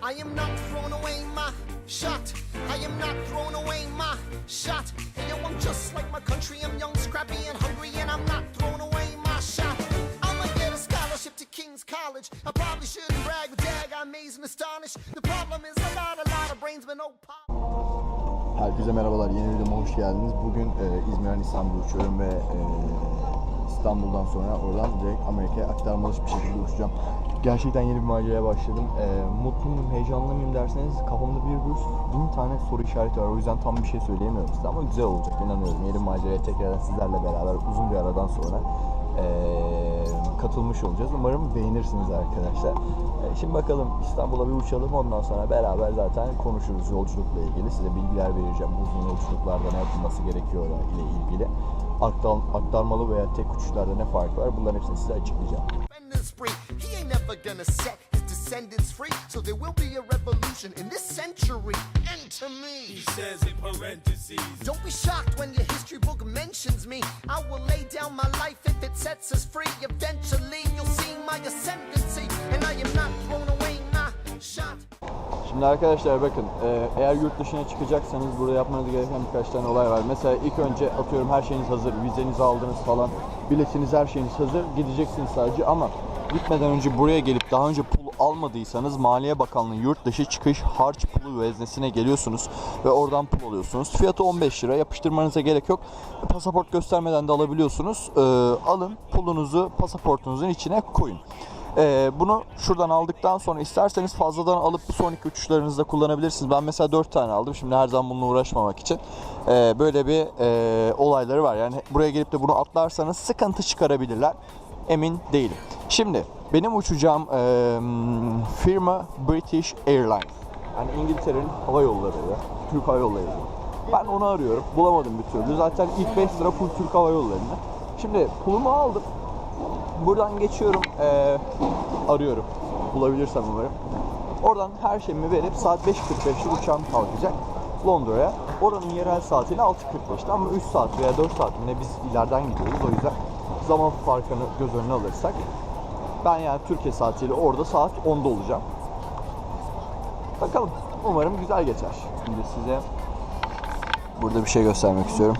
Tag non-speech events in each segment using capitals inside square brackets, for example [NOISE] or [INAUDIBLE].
I am not throwing away my shot. I am not throwing away my shot. Yo, I'm just like my country. I'm young, scrappy, and hungry, and I'm not throwing away my shot. I'ma get a scholarship to King's College. I probably shouldn't brag, but dag, I'm amazed and astonished. The problem is I got a lot of brains, but no pop. Herkese merhabalar. Yeni videoma hoş geldiniz. Bugün e, İzmir'den İstanbul'a uçuyorum ve e, İstanbul'dan sonra oradan direkt Amerika'ya aktarmalı bir şekilde uçacağım. Gerçekten yeni bir maceraya başladım. E, mutlu muyum, heyecanlı mıyım derseniz kafamda bir virüs, bin tane soru işareti var. O yüzden tam bir şey söyleyemiyorum size ama güzel olacak inanıyorum. Yeni bir maceraya tekrardan sizlerle beraber uzun bir aradan sonra e, katılmış olacağız. Umarım beğenirsiniz arkadaşlar. E, Şimdi bakalım İstanbul'a bir uçalım ondan sonra beraber zaten konuşuruz yolculukla ilgili. Size bilgiler vereceğim uzun yolculuklarda ne yapılması gerekiyor ile ilgili. Aktar, aktarmalı veya tek uçuşlarda ne fark var bunların hepsini size açıklayacağım. Never gonna set his descendants free. So there will be a revolution in this century. And to me. He says in parentheses. Don't be shocked when your history book mentions me. I will lay down my life if it sets us free. Eventually, you'll see my ascendancy, and I am not throwing away my shot. Şimdi arkadaşlar bakın e, eğer yurt dışına çıkacaksanız burada yapmanız gereken birkaç tane olay var. Mesela ilk önce atıyorum her şeyiniz hazır, vizenizi aldınız falan, biletiniz her şeyiniz hazır, gideceksiniz sadece ama gitmeden önce buraya gelip daha önce pul almadıysanız Maliye Bakanlığı yurt dışı çıkış harç pulu veznesine geliyorsunuz ve oradan pul alıyorsunuz. Fiyatı 15 lira, yapıştırmanıza gerek yok. Pasaport göstermeden de alabiliyorsunuz. E, alın pulunuzu pasaportunuzun içine koyun. Ee, bunu şuradan aldıktan sonra isterseniz fazladan alıp sonraki uçuşlarınızda kullanabilirsiniz. Ben mesela 4 tane aldım. Şimdi her zaman bununla uğraşmamak için. Ee, böyle bir e, olayları var. Yani buraya gelip de bunu atlarsanız sıkıntı çıkarabilirler. Emin değilim. Şimdi benim uçacağım e, firma British Airlines. Yani İngiltere'nin hava yolları ya. Türk Hava Yolları. Ben onu arıyorum. Bulamadım bir türlü. Zaten ilk 5 lira full Türk Hava Yolları'nda. Şimdi pulumu aldım. Buradan geçiyorum, eee, arıyorum. Bulabilirsem umarım. Oradan her şeyimi verip saat 5.45'te uçağım kalkacak Londra'ya. Oranın yerel saatiyle 6.45'te ama 3 saat veya 4 saat yine biz ileriden gidiyoruz. O yüzden zaman farkını göz önüne alırsak ben yani Türkiye saatiyle orada saat 10'da olacağım. Bakalım. Umarım güzel geçer. Şimdi size burada bir şey göstermek istiyorum.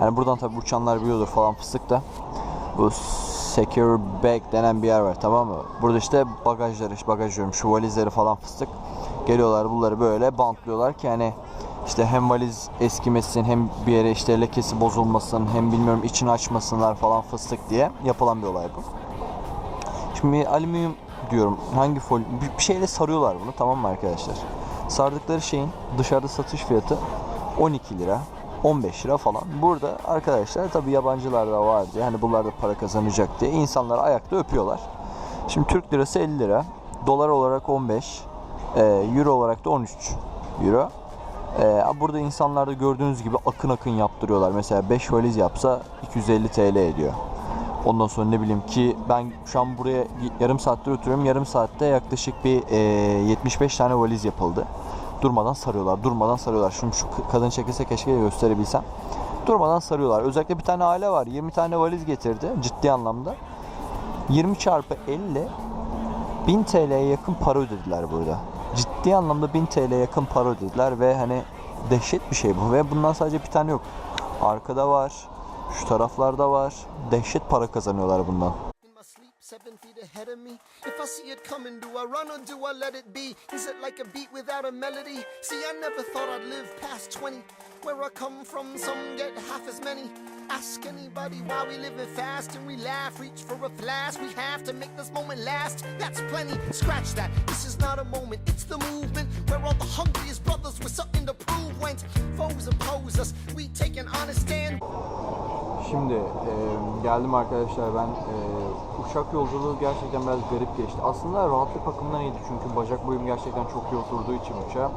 Yani buradan tabi uçanlar biliyordur falan fıstık da. Bu secure bag denen bir yer var tamam mı? Burada işte bagajları, işte bagaj diyorum şu valizleri falan fıstık. Geliyorlar bunları böyle bantlıyorlar ki hani işte hem valiz eskimesin hem bir yere işte lekesi bozulmasın hem bilmiyorum içini açmasınlar falan fıstık diye yapılan bir olay bu. Şimdi alüminyum diyorum hangi fol bir şeyle sarıyorlar bunu tamam mı arkadaşlar? Sardıkları şeyin dışarıda satış fiyatı 12 lira 15 lira falan. Burada arkadaşlar tabi yabancılar da var diye hani bunlar da para kazanacak diye insanlar ayakta öpüyorlar. Şimdi Türk lirası 50 lira. Dolar olarak 15. e, Euro olarak da 13 Euro. E, burada insanlar da gördüğünüz gibi akın akın yaptırıyorlar. Mesela 5 valiz yapsa 250 TL ediyor. Ondan sonra ne bileyim ki ben şu an buraya yarım saattir oturuyorum. Yarım saatte yaklaşık bir e, 75 tane valiz yapıldı. Durmadan sarıyorlar, durmadan sarıyorlar. Şunu şu kadın çekilse keşke gösterebilsem. Durmadan sarıyorlar. Özellikle bir tane aile var. 20 tane valiz getirdi ciddi anlamda. 20 çarpı 50 1000 TL'ye yakın para ödediler burada. Ciddi anlamda 1000 TL'ye yakın para ödediler ve hani dehşet bir şey bu ve bundan sadece bir tane yok. Arkada var, şu taraflarda var. Dehşet para kazanıyorlar bundan. Seven feet ahead of me. If I see it coming, do I run or do I let it be? Is it like a beat without a melody? See, I never thought I'd live past 20. Where I come from, some get half as many. Ask anybody why we living fast and we laugh. Reach for a flash, we have to make this moment last. That's plenty. Scratch that. This is not a moment, it's the movement. Where all the hungriest brothers with something to prove went. Foes oppose us, we take an honest stand. Şimdi e, geldim arkadaşlar ben e, uçak yolculuğu gerçekten biraz garip geçti. Aslında rahatlık bakımından iyiydi çünkü bacak boyum gerçekten çok iyi oturduğu için uçağa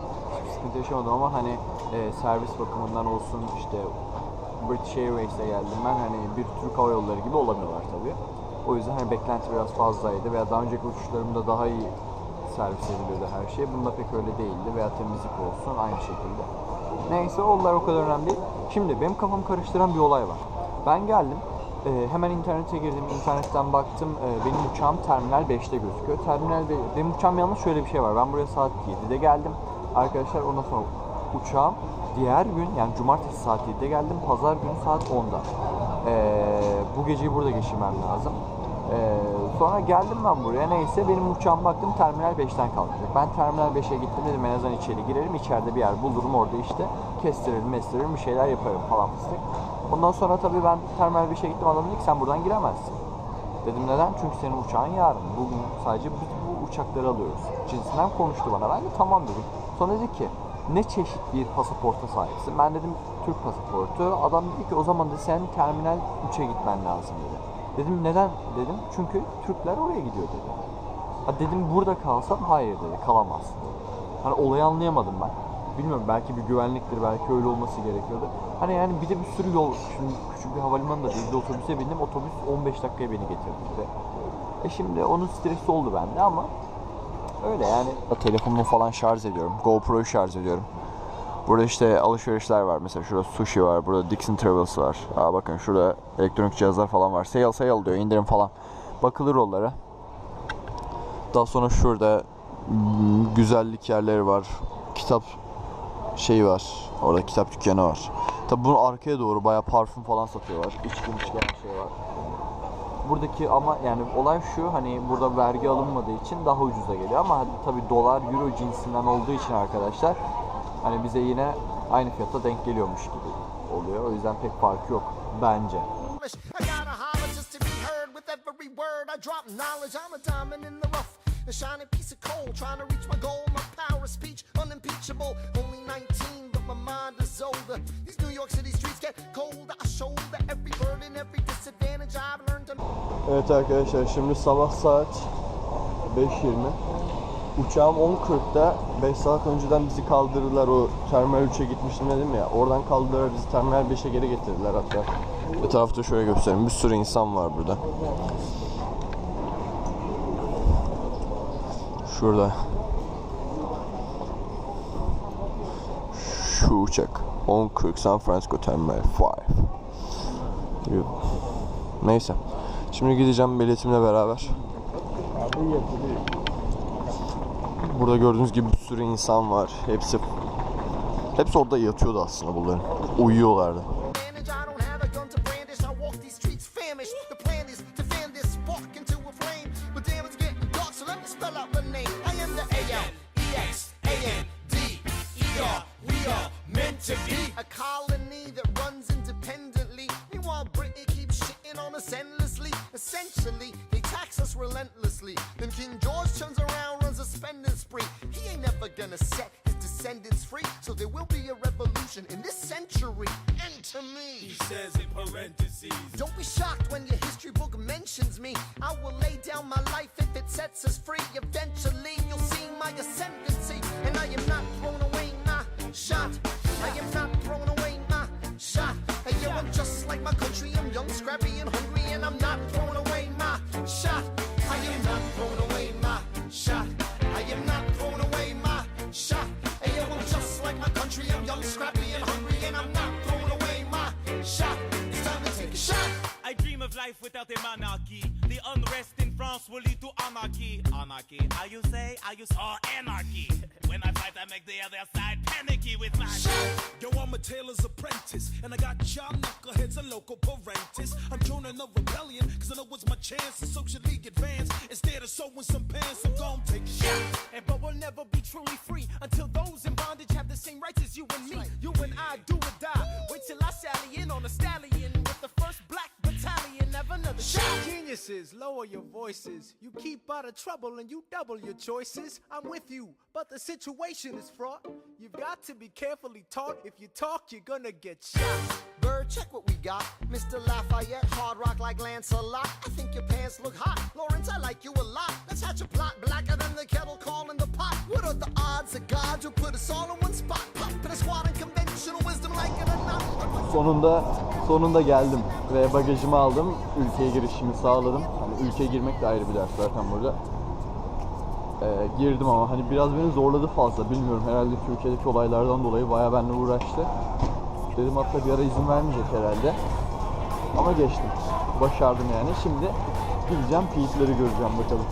sıkıntı yaşamadım ama hani e, servis bakımından olsun işte British Airways'e geldim ben hani bir Türk Hava Yolları gibi olamıyorlar tabii. O yüzden hani beklenti biraz fazlaydı veya daha önceki uçuşlarımda daha iyi servis ediliyordu her şey. Bunda pek öyle değildi veya temizlik olsun aynı şekilde. Neyse onlar o kadar önemli değil. Şimdi benim kafamı karıştıran bir olay var. Ben geldim. Ee, hemen internete girdim, internetten baktım. Ee, benim uçağım Terminal 5'te gözüküyor. Terminal 5, benim uçağım yalnız şöyle bir şey var. Ben buraya saat 7'de geldim. Arkadaşlar ondan sonra uçağım diğer gün yani cumartesi saat 7'de geldim. Pazar günü saat 10'da. Ee, bu geceyi burada geçirmem lazım. Ee, sonra geldim ben buraya. Neyse benim uçağım baktım Terminal 5'ten kalkacak. Ben Terminal 5'e gittim dedim en azından içeri girerim. içeride bir yer bulurum orada işte. Kestiririm, mestiririm bir şeyler yaparım falan fıstık. Ondan sonra tabii ben Terminal 5'e gittim adam dedi ki sen buradan giremezsin. Dedim neden? Çünkü senin uçağın yarın. Bugün sadece biz bu uçakları alıyoruz. Cinsinden konuştu bana. Ben de tamam dedim. Sonra dedi ki ne çeşit bir pasaporta sahipsin? Ben dedim Türk pasaportu. Adam dedi ki o zaman da sen Terminal 3'e gitmen lazım dedi. Dedim neden dedim. Çünkü Türkler oraya gidiyor dedi. Ha dedim burada kalsam hayır dedi kalamazsın. Hani olayı anlayamadım ben. Bilmiyorum belki bir güvenliktir belki öyle olması gerekiyordu. Hani yani bir de bir sürü yol şimdi küçük bir havalimanı da değil otobüse bindim otobüs 15 dakikaya beni getirdi. E şimdi onun stresi oldu bende ama öyle yani. Telefonumu falan şarj ediyorum. GoPro'yu şarj ediyorum. Burada işte alışverişler var. Mesela şurada sushi var. Burada Dixon Travels var. Aa bakın şurada elektronik cihazlar falan var. Sale sale diyor. indirim falan. Bakılır onlara. Daha sonra şurada mm, güzellik yerleri var. Kitap şey var. Orada kitap dükkanı var. Tabi bunun arkaya doğru bayağı parfüm falan satıyorlar. İçki içki şey var. Buradaki ama yani olay şu hani burada vergi alınmadığı için daha ucuza geliyor ama tabi dolar euro cinsinden olduğu için arkadaşlar hani bize yine aynı fiyata denk geliyormuş gibi oluyor. O yüzden pek farkı yok bence. Speech unimpeachable. Only 19, but my mind is older. These New York City streets get Evet arkadaşlar şimdi sabah saat 5.20 Uçağım 10.40'da 5 saat önceden bizi kaldırdılar o Terminal 3'e gitmiştim dedim ya Oradan kaldırdılar bizi Terminal 5'e geri getirdiler hatta Bir tarafta şöyle göstereyim. Bir sürü insan var burada. Şurada. Şu uçak. 10.40 San Francisco Terminal 5. Yürü. Neyse. Şimdi gideceğim biletimle beraber. Burada gördüğünüz gibi bir sürü insan var. Hepsi hepsi orada yatıyordu aslında bunların. Uyuyorlardı. Relentlessly. Then King George turns around, runs a spending spree. He ain't never gonna set his descendants free. So there will be a revolution in this century. Enter me. He says in parentheses. Don't be shocked when your history book mentions me. I will lay down my life if it sets us free. Eventually, you'll see my ascendancy. And I am not thrown away my shot. I am life without a monarchy. The unrest in France will lead to anarchy. Anarchy, how you say? I use or anarchy. [LAUGHS] When I fight, I make the other side panicky with my Yo, I'm a tailor's apprentice, and I got y'all knuckleheads and local parentis. I'm joining the rebellion, cause I know it's my chance to socially advance. Instead of sewing some pants, I'm gon' take a shot. And but we'll never be truly free until those in bondage have the same rights as you and me. You and I do or die. Wait till I sally in on a stallion Lower your voices. You keep out of trouble and you double your choices. I'm with you, but the situation is fraught. You've got to be carefully taught. If you talk, you're gonna get shot. Bird, check what we got. Mr. Lafayette, hard rock like Lancelot. I think your pants look hot. Lawrence, I like you a lot. Let's hatch a plot blacker than the kettle calling the pot. What are the odds of God will put us all in one spot? Sonunda sonunda geldim ve bagajımı aldım ülkeye girişimi sağladım. Hani ülkeye girmek de ayrı bir ders zaten burada. Ee, girdim ama hani biraz beni zorladı fazla bilmiyorum. Herhalde Türkiye'deki olaylardan dolayı bayağı benimle uğraştı. Dedim hatta bir ara izin vermeyecek herhalde. Ama geçtim. Başardım yani. Şimdi gideceğim Pete'leri göreceğim bakalım.